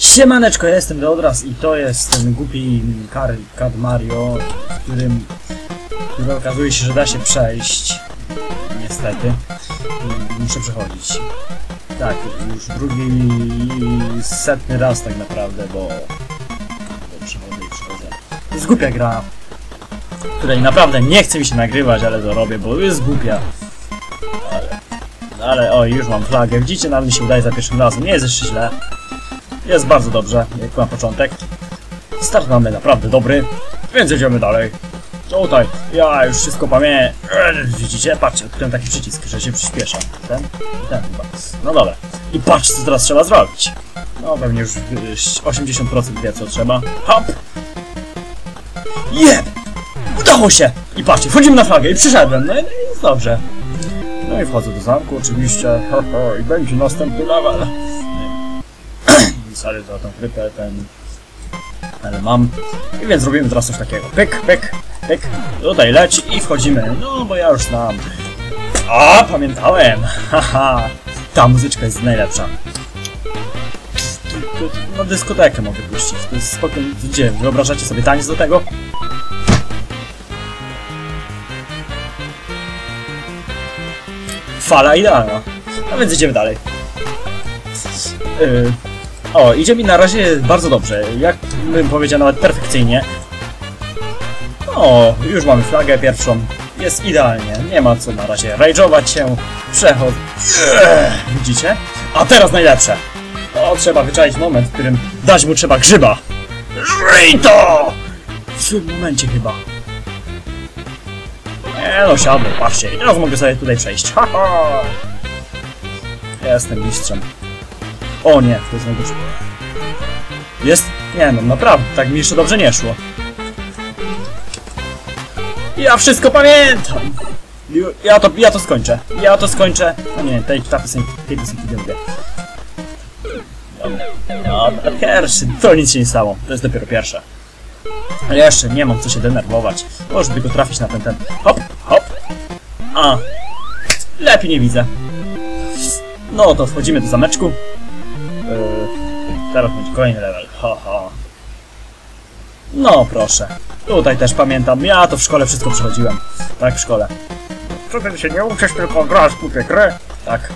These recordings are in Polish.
Siemaneczko, ja jestem Deodras i to jest ten głupi Kar Kad Mario, którym, który okazuje się, że da się przejść. Niestety. I muszę przechodzić. Tak, już drugi setny raz tak naprawdę, bo, bo przechodzę i przechodzę. To jest głupia gra, której naprawdę nie chce mi się nagrywać, ale to robię, bo jest głupia. Ale, ale oj, już mam flagę. Widzicie, nawet mi się udaje za pierwszym razem. Nie jest jeszcze źle. Jest bardzo dobrze, jak na początek. Start mamy naprawdę dobry, więc jedziemy dalej. Tutaj, ja już wszystko pamiętam. Widzicie? Patrzcie, odkryłem taki przycisk, że się przyspiesza. Ten? Ten chyba. No dobra. I patrzcie, co teraz trzeba zrobić. No pewnie już y, 80% wie, co trzeba. Hop! Jeb! Udało się! I patrzcie, wchodzimy na flagę i przyszedłem. No i, no jest dobrze. No i wchodzę do zamku oczywiście. Ho, ho, I będzie następny level. Sorry za tą chrypę, ten... Ale mam. I więc robimy teraz coś takiego. Pyk, pyk, pyk. Tutaj leci i wchodzimy. No, bo ja już znam. A, pamiętałem! Haha! Ta muzyczka jest najlepsza. Na dyskotekę mogę puścić. To jest spokojnie. Gdzie? Wyobrażacie sobie taniec do tego? Fala idealna. A więc idziemy dalej. Yy, o, idzie mi na razie bardzo dobrze. Jak bym powiedział, nawet perfekcyjnie. O, już mamy flagę pierwszą. Jest idealnie. Nie ma co na razie rage'ować się. Przechod. Widzicie? A teraz najlepsze. O, trzeba wyczaić moment, w którym dać mu trzeba grzyba. Żyj to! W tym momencie chyba. Nie no, siadłem, patrzcie. I teraz mogę sobie tutaj przejść. Haha! Jestem mistrzem. O nie, to jest najgorsze. Jest? Nie no, naprawdę, tak mi jeszcze dobrze nie szło. Ja wszystko pamiętam! Ja to, ja to skończę. Ja to skończę. No nie, tej, ta piosenki, tej piosenki nie lubię. Dobra, pierwszy. To nic się nie stało. To jest dopiero pierwsze. Ale jeszcze nie mam co się denerwować. Może tylko trafić na ten, ten. Hop, hop. A. Lepiej nie widzę. No to wchodzimy do zameczku. Teraz będzie kolejny level. Ha, ha. No proszę. Tutaj też pamiętam. Ja to w szkole wszystko przechodziłem. Tak, w szkole. Co ty się nie uczysz, tylko grasz kupie gry? Tak.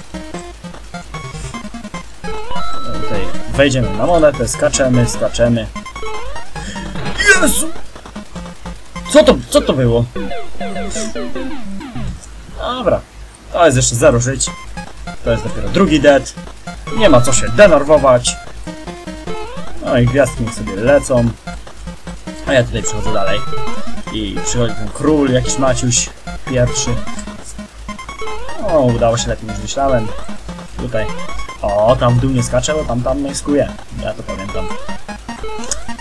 Tutaj wejdziemy na monetę, skaczemy, skaczemy. Jezu! Co to, co to było? Dobra. To jest jeszcze zero żyć. To jest dopiero drugi dead. Nie ma co się denerwować. No i gwiazdki niech sobie lecą. A ja tutaj przechodzę dalej. I przychodzi ten król, jakiś Maciuś, pierwszy. O, udało się lepiej niż myślałem. Tutaj. O, tam w dół nie skaczę, bo tam tam maskuje. Ja to pamiętam.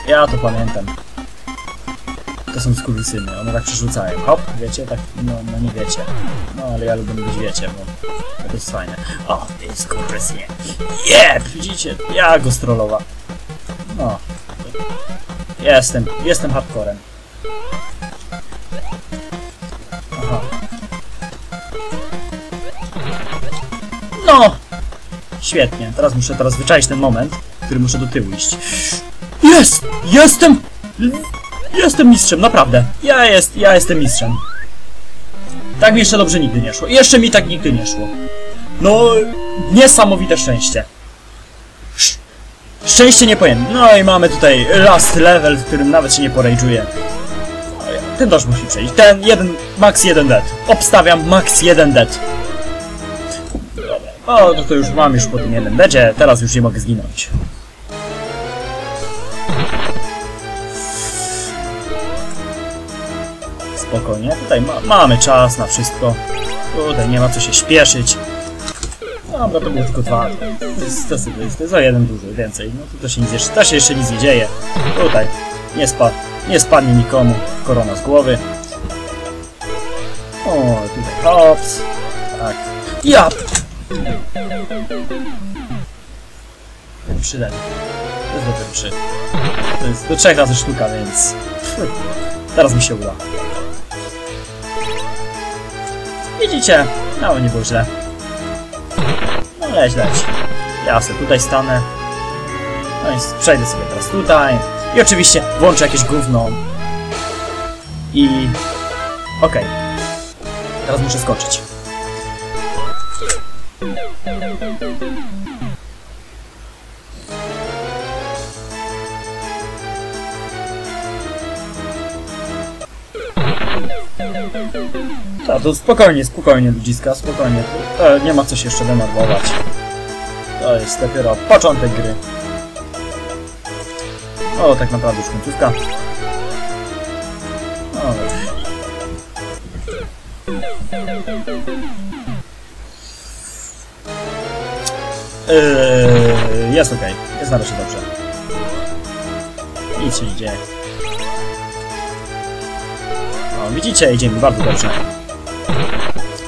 Ja to pamiętam. To są skurwysyny, one tak przerzucają. Hop, wiecie? Tak, no, no nie wiecie. No, ale ja lubię być wiecie, bo to jest fajne. O, ty skurwysynie. Jeb! Widzicie? Ja go strollowa. Jestem, jestem hardcorem. Aha. No! Świetnie, teraz muszę teraz wyczaić ten moment, w którym muszę do tyłu iść. Jest! Jestem! Jestem mistrzem, naprawdę. Ja jest, ja jestem mistrzem. Tak mi jeszcze dobrze nigdy nie szło. Jeszcze mi tak nigdy nie szło. No, niesamowite szczęście. Sz szczęście niepojęte. No i mamy tutaj last level, w którym nawet się nie porajdżuje. Ten też musi przejść. Ten jeden, max jeden dead. Obstawiam max jeden dead. O, no to już mam już po tym jednym deadzie, teraz już nie mogę zginąć. Spokojnie, tutaj ma mamy czas na wszystko. Tutaj nie ma co się śpieszyć. Dobra, to było tylko dwa. To jest, to jest, to jest, to jeden duży, więcej. No to, się nic to się jeszcze nic nie dzieje. Tutaj nie, spa, nie spadnie nikomu korona z głowy. O, tutaj hops. Tak. Ja! Trzy lewy. To jest dopiero trzy. To jest do trzech razy sztuka, więc... Teraz mi się uda. Widzicie? No, nie było źle. No leć, leć. Ja sobie tutaj stanę. No i przejdę sobie teraz tutaj. I oczywiście włączę jakieś gówno. I... Okej. Teraz muszę skoczyć. Tak, to spokojnie, spokojnie ludziska, spokojnie. To nie ma co się jeszcze denerwować. To jest dopiero początek gry. O, tak naprawdę już końcówka. No, dobrze. Yy, jest okej, jest na razie dobrze. Nic się nie dzieje. O, widzicie, idzie mi bardzo dobrze.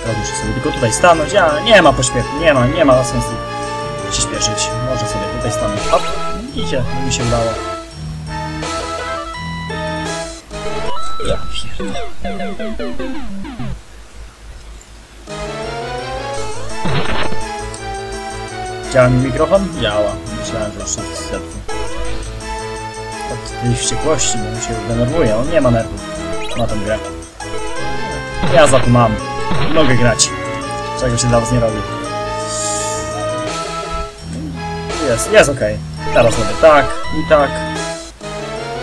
Teraz muszę sobie tylko tutaj stanąć. Ja, nie ma pośpiechu, nie ma, nie ma sensu się śpieszyć. Może sobie tutaj stanąć. Hop, widzicie, mi się udało. Ja pierdolę. Działa mi mikrofon? Działa. Myślałem, że już jest. Od tej wściekłości, bo mi się denerwuje. On nie ma nerwów na tę grę. Ja za to mam. Mogę grać. Czego się dla was nie robi. Jest, jest okej. Teraz robię tak i tak.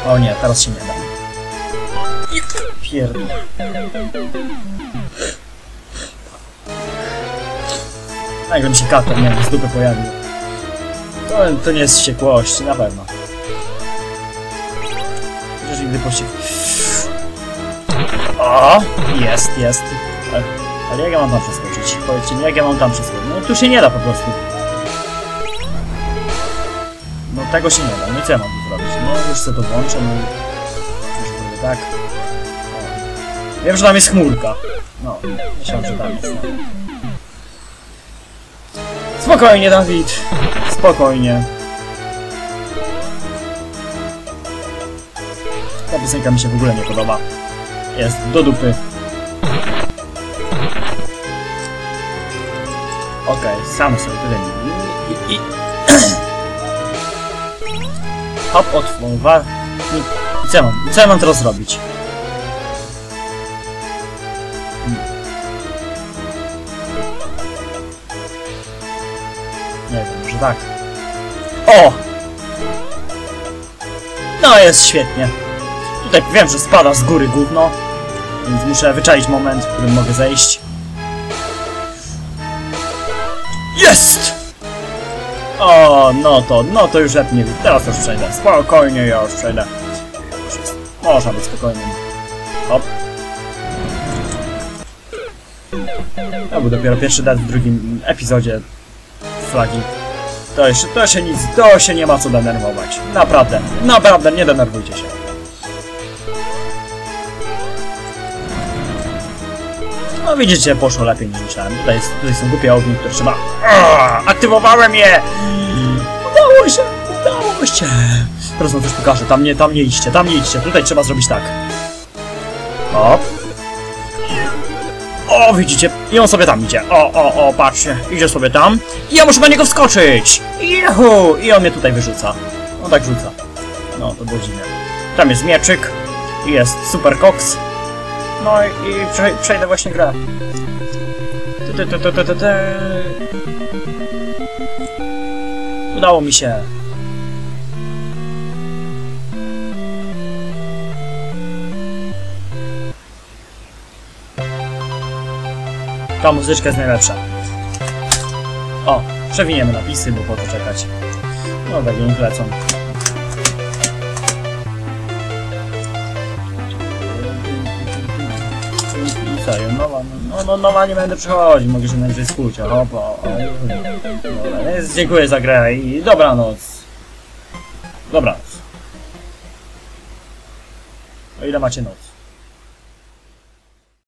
O nie, teraz się nie da. Pierdol. Nagle mi się kater, nie wiem, z dupy pojawił. To, to nie jest wściekłość, na pewno. Chociaż nigdy pościg... O! Jest, jest. Ale, jak ja mam tam przeskoczyć? Powiedzcie mi, jak ja mam tam przeskoczyć? No tu się nie da po prostu. No tego się nie da, no i co ja mam tu zrobić? No już sobie to włączę, no zrobię tak. Wiem, że tam jest chmurka. No, myślałem, że tam jest. Spokojnie, Dawid. Spokojnie. Ta piosenka mi się w ogóle nie podoba. Jest do dupy. Okej, sam sobie tutaj i, i, i... Hop. I co ja mam? Co ja mam teraz zrobić? Nie wiem, może tak. O! No jest świetnie. Tutaj wiem, że spada z góry gówno, więc muszę wyczaić moment, w którym mogę zejść. Jest! O, no to, no to już lepiej. Teraz już przejdę. Spokojnie, ja już przejdę. Można być spokojnym. Hop. To był dopiero pierwszy dead w drugim epizodzie flagi. To jeszcze, to się nic, to się nie ma co denerwować. Naprawdę, naprawdę, nie denerwujcie się. No widzicie, poszło lepiej niż myślałem. Tutaj, jest, tutaj są głupie ognie, które trzeba... Aktywowałem je! Udało się, udało się! Teraz wam coś pokażę, tam nie, tam nie idźcie, tam nie idźcie, tutaj trzeba zrobić tak. Hop. O, widzicie, i on sobie tam idzie. O, o, o, patrzcie, idzie sobie tam. I ja muszę na niego wskoczyć! Juhu! I on mnie tutaj wyrzuca. On tak rzuca. No, to było dziwne. Tam jest mieczyk. Jest super koks. No i, prze, przejdę właśnie grę. Tu, tu, tu, tu, tu, tu. Udało mi się. Ta muzyczka jest najlepsza. O, przewiniemy napisy, bo po to czekać. No, tak niech lecą. Nowa, no, no nowa nie będę przechodzić, mogę się najwyżej hop, o, Dobra, więc dziękuję za grę i dobranoc. Dobranoc. O ile macie noc?